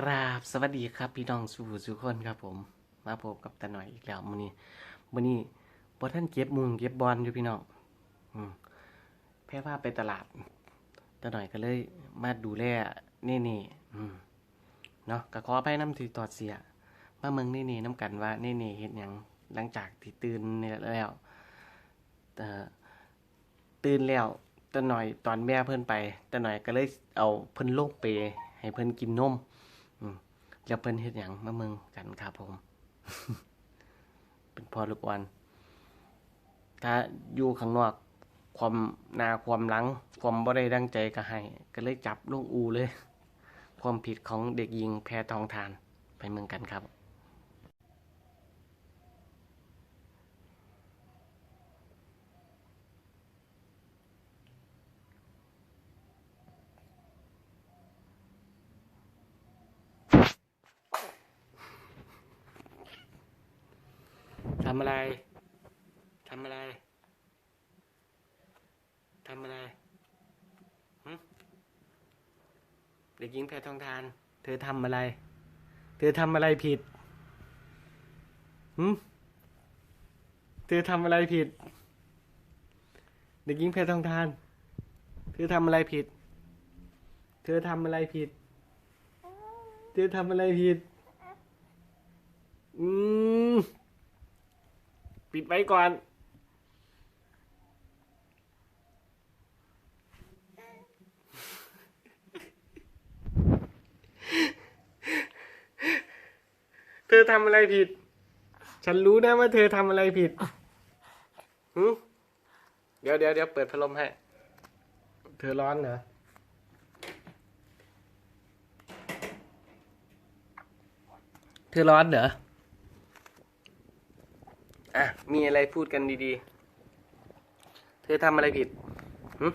กราบสวัสดีครับพี่น้องสู่สุคนครับผม มาพบกับตาหน่อยอีกแล้วมื้อนี้มื้อนี้บ่ท่านเก็บมุงเก็บบอลอยู่พี่น้องอืมแพ้ว่าไปตลาดตาหน่อยก็เลย มาดูแลนี่นี่อืมเนาะก็ขออภัยน้ำที่ตอดเสียมาเมืองนี่นี่น้ำกันว่านี่นี่เห็นหยังหลังจากที่ตื่นแล้วแต่ตื่นแล้วตาหน่อยตอนแม่เพิ่นไปตาหน่อยก็เลยเอาเพิ่นลงไปให้เพิ่นกินนม แล้วเพิ่นเฮ็ดหยังมาเมืองกันครับผม เป็นพอลูกวัน ถ้าอยู่ข้างนอก ความนาความหลัง ความบ่ได้ดังใจก็ให้ ก็เลยจับลงอูเลย ความผิดของเด็กหญิงแพรทองทานไปเมืองกันครับำอะไร ทำอะไร ทำอะไรหึเด็กหญิงแพรทองทาน เธอทำอะไร เธอทำอะไรผิดหึเธอทำอะไรผิด เด็กหญิงแพรทองทาน เธอทำอะไรผิด เธอทำอะไรผิด เธอทำอะไรผิด อืม ปิดไว้ก่อนเธอทำอะไรผิด ฉันรู้นะว่าเธอทำอะไรผิดหืเดี๋ยวเดี๋ยวเดี๋ยวเปิดพัดลมให้ เธอร้อนเหรอ เธอร้อนเหรอ อะ มีอะไรพูดกันดีๆ เธอทำอะไรผิดหึ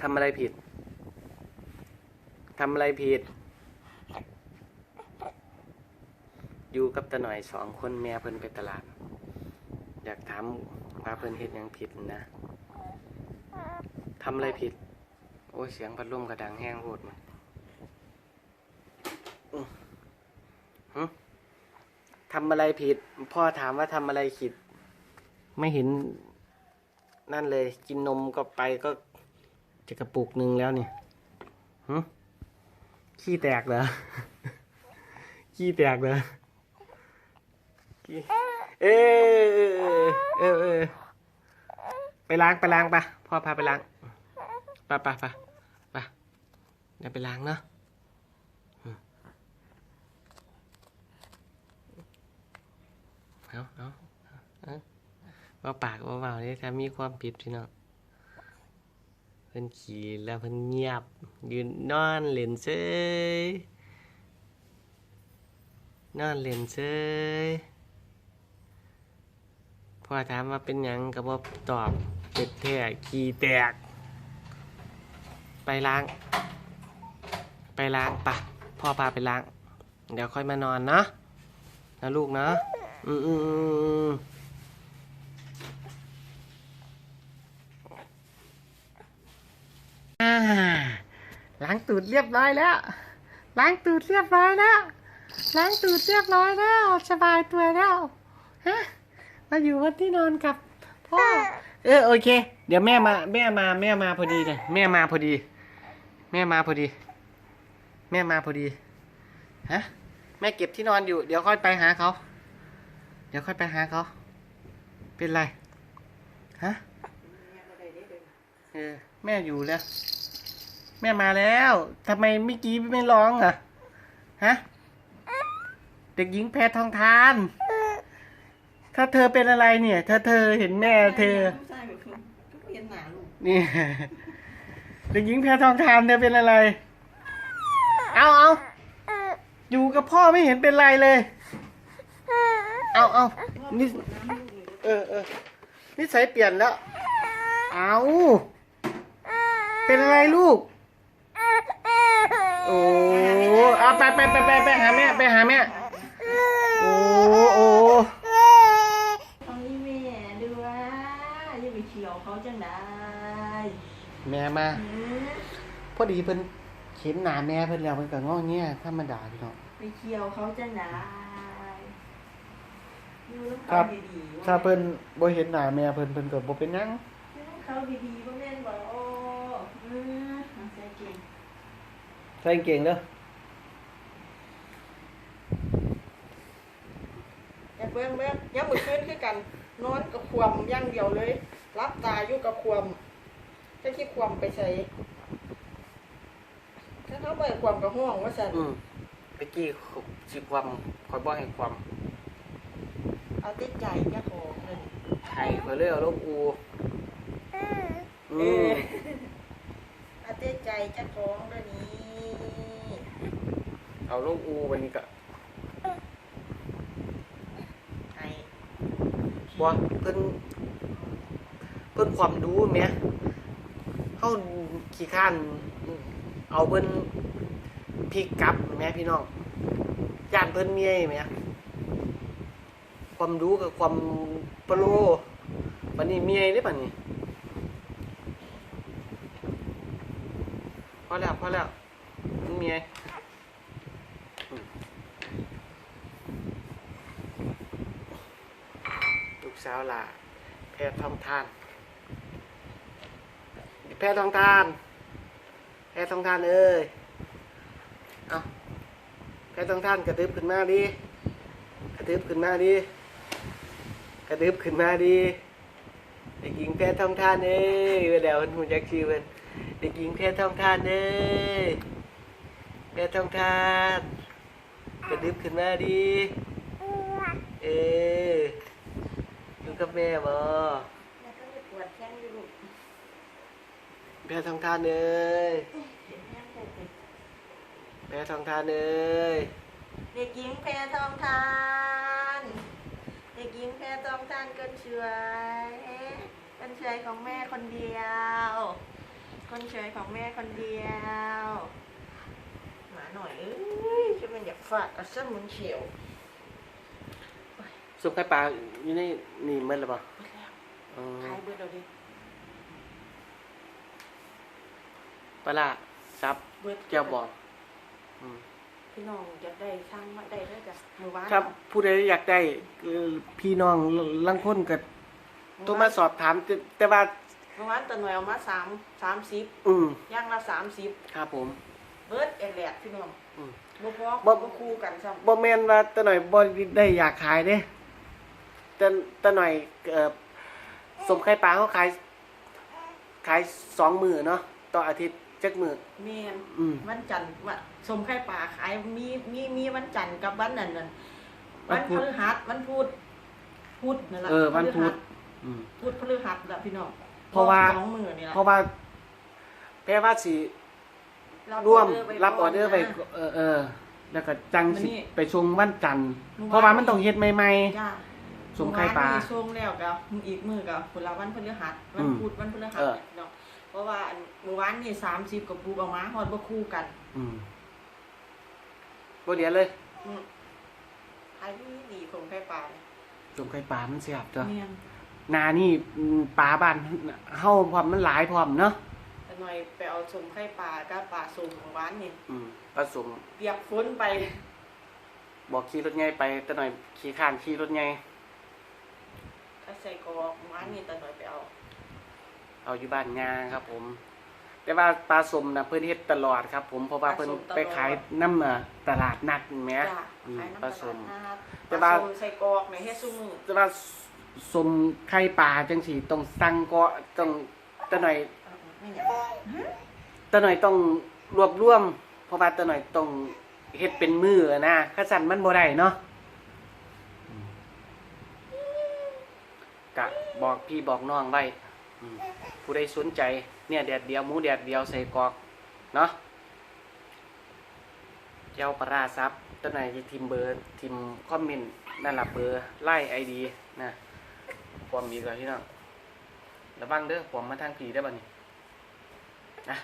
ทำอะไรผิด ทำอะไรผิด อยู่กับตาหน่อยสองคนแม่เพิ่นไปตลาด อยากถามว่าเพิ่นเฮ็ดหยังผิดนะ ทำอะไรผิด โอ้ยเสียงพัดลมกระดังแห้งโหดมันอื้อหึ ทำอะไรผิด พ่อถามว่าทำอะไรผิด ไม่เห็น นั่นเลย กินนมก็ไปก็จะกระปุกหนึ่งแล้วเนี่ยหึขี้แตกเหรอ ขี้แตกเหรอเออเออเออเออไปล้างไปล้างปะพ่อพาไปล้างไปไปไปไปเดี๋ยวไปล้างเนาะ เอาเอาเอาว่าปากว่าเบาเนี่ยถ้ามีความผิดพี่น้องเพิ่นขี่แล้วเพิ่นเงียบ ยืนนอนเล่นเซยนอนเล่นเซยพอถามว่าเป็นหยังก็บ่ตอบเจ็ดแท้ขี่แตก ไปล้าง ไปล้างปะพ่อพาไปล้าง เดี๋ยวค่อยมานอนเนาะนะลูกเนาะ อืมอืมอืมอืมอ่าล้างตูดเรียบร้อยแล้ว ล้างตูดเรียบร้อยแล้ว ล้างตูดเรียบร้อยแล้ว สบายตัวแล้วฮะมาอยู่บนที่นอนกับพ่อ เออโอเค เดี๋ยวแม่มา แม่มาแม่มาพอดีเลยแม่มาพอดี แม่มาพอดี แม่มาพอดีฮะแม่เก็บที่นอนอยู่ เดี๋ยวค่อยไปหาเขา ดี๋ยวค่อยไปหาเขา เป็นไร ฮะ เออ แม่อยู่แล้ว แม่มาแล้วทำไมเมื่อกี้ไม่ร้องอะ ฮะ เด็กหญิงแพทองทาน ถ้าเธอเป็นอะไรเนี่ย ถ้าเธอเห็นแม่เธอเรียนหนาลูกนี่เด็กหญิงแพทองทานเธอเป็นอะไร เอาเอาอยู่กับพ่อไม่เห็นเป็นไรเลย เอาเอานี่เออเออนิสัยเปลี่ยนแล้ว เอาเป็นอะไรลูก โอ้เอาไปไปไปไปไปหาแม่ไปหาแม่ โอ้โอ้เอานี่แม่ดูว่าอย่าไปเฉียวเขาจังได้แม่มาอืมพอดีเพิ่นขเห็นหน้าแม่เพิ่นแล้วเพิ่นก็งอเงี้ยธรรมดาพี่น้องไปเคี่ยวเขาจังได อยู่น้ำครัเขาบ ดีๆถ้าเพิ่นบ่เห็นหน้าแม่เพิ่นเพิ่นก็บ่เป็นหยังอยู่น้ำเขาดีๆบ่แม่นบ่โอ้อือใส่เก่งใส่กางเก่งเด้ออยากเบิ่งเบิ่งยามมื้อคืนคือกัน นอนกับความอย่างเดียวเลยรับตาอยู่กับความจะคิดความไปใส่ถ้าเขาไปความกับห้องว่าซั่น อืมตะกี้สิความคอยบ่ให้ความ เอาติดใจเจ้าของเลยให้คอยเลยเอาลงอูเออือมเอาติดใจเจ้าของเดี๋ยวนี้เอาลงอูวันนี้ก็ไอ้บ่เพิ่นเพิ่นความรู้แหมเฮาขี้ข้าน เอาเพิ่นพลิกกลับแหม่พี่น้องย่านเพิ่นเมียแหม ความรู้กับความโปรบัดนี้เมียได้บัดนี้พอแล้วพอแล้วเมียลูกสาวล่ะแพทย์ทองทาน แพทย์ทองทาน แพทย์ทองทานเอ้ยเอาแพทย์ทองทานกระดึบขึ้นมาดิกระดึบขึ้นมาดิ กระดึบขึ้นมาดิเด็กหญิงแพทย์ทองทานเอ้ยเวลาคนหูจักชื่อเพิ่นเด็กหญิงแพทย์ทองทานเอ้ยแพทย์ทองทานกระดึบขึ้นมาดิเอออยู่กับแม่บ่แล้วก็ไปปวดแข้งอยู่ลูกแพทย์ทองทานเอ้ยเห็นแข้งปวดเลยแพทย์ทองทานเอ้ยเด็กหญิงแพรทองทานเด็กหญิงแพรทองทานคนสวยคนสวยของแม่คนเดียว คนสวยของแม่คนเดียว หมาหน่อยเอ้ยจะมันอยากฟาดเอาเส้นมุนเฉียวสุกไข่ปลาอยู่ในนี่มันหรือเปล่าหมดแล้วอืมขายเบิดเอาดิปลาร้าซับเบิดแก้วบองอืม พี่น้องอยากได้ช่างมาได้ได้จ้ะมือวานครับผู้ใดอยากได้เอ่อพี่น้องลังคนก็โทรมาสอบถามแต่แต่ว่ามือวานตัวหน่วยเอามาสามสามสิบอืมย่างละสามสิบครับผม เบิดเอแหลกพี่น้องอืมบ่พอบ่ บ่คู่กันซ้ำบ่แม่นว่าแต่หน่อยบ่ได้อยากขายเด้แต่แต่หน่อยเอ่อสมไข่ปลาเขาขาย ขายสองมื้อเนาะต่ออาทิตย์ จักมื้อแม่นอืม วันจันทร์ว่าสมไข่ปลาขายมีมีมีวันจันทร์กับวันนั้นนั่นวัวันนพุพธฤหัสวันพุธพุธนั่นแหละเออวันพุธพฤหัสอืม พุธพฤหัสละพี่น้องเพราะว่า สองมื้อนี่ล่ะเพราะว่าแปลว่าสิบร่วมออไรับออเดอร์ไปก่นนะเออเออแล้วก็จังสิมื้อนี้ไปชงวันจันทร์เมื่อวาน เพราะว่ามันต้องเฮ็ดใหม่จ้าสมไข่ปลาเมื่อวานมีช่วงแล้วกับอีกมือกับผลวันพฤหัสวันอืมพุธวันพฤหัสเออเนาะ เพราะว่าอันเมื่อวานนี่สามสิบกับปูกออกมาฮอดบ่คู่กันๆอืมบ่เดียวเลยอืมขายดีดีของไข่ปลาเนี่ยสมไข่ปลามันเสียบตัวเนียนนานี่อืมปลาบ้านเฮาพร้อมมันหลายพร้อมเนาะแต่หน่อยไปเอาสมไข่ปลากับปลาสมของร้านนี่อืมผสมเปียกฝนไปบอกขี่รถใหญ่ไปแต่หน่อยขี่ข้านขี่รถใหญ่ถ้าใส่กรอกของร้านนี่แต่หน่อยไปเอา เอาอยู่บ้านงาครับผม แต่ว่าปลาสมน่ะเพิ่นเฮ็ดตลอดครับ ผมเพราะว่าเพิ่นไปขายน้ำเอ่อตลาดนัดแหมจ้าอืมขายน้ำปลาสมตลาดแต่นัดปลาว่าสมใส่กรอกในเฮ็ดซุมือแต่ว่าสมไข่ปลาจังสีต้องสั่งก็ต้องตะหน่อยเอาไม่เนี่ยตะหน่อยต้องรวบรวม เพราะว่าตะหน่อยต้องเฮ็ดเป็นมือนะข้าสั่นมันบ่ได้เนาะกะบอกพี่บอกน้องไว้อืม ผู้ใดสนใจเนี่ยแดดเดียวหมูแดดเดียวใส่กรอกเนาะเจ้าปลาร้าซับตะหน่อยจะทิมเบอร์ทิมคอมเมนต์นั่นล่ะเบอร์ไล่ไอดีนะความมีกแล้วพี่น้องระวังเด้อผมมาทางผีได้อบ่นี่นะ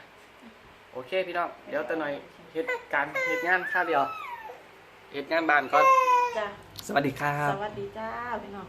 โอเคพี่น้องเดี๋ยวตะหน่อยเหตุการณ์เหตุงานข้าวเดียวเหตุงานบ้านก่อนจ้าสวัสดีครัสบวัสดีจ้าพี่น้อง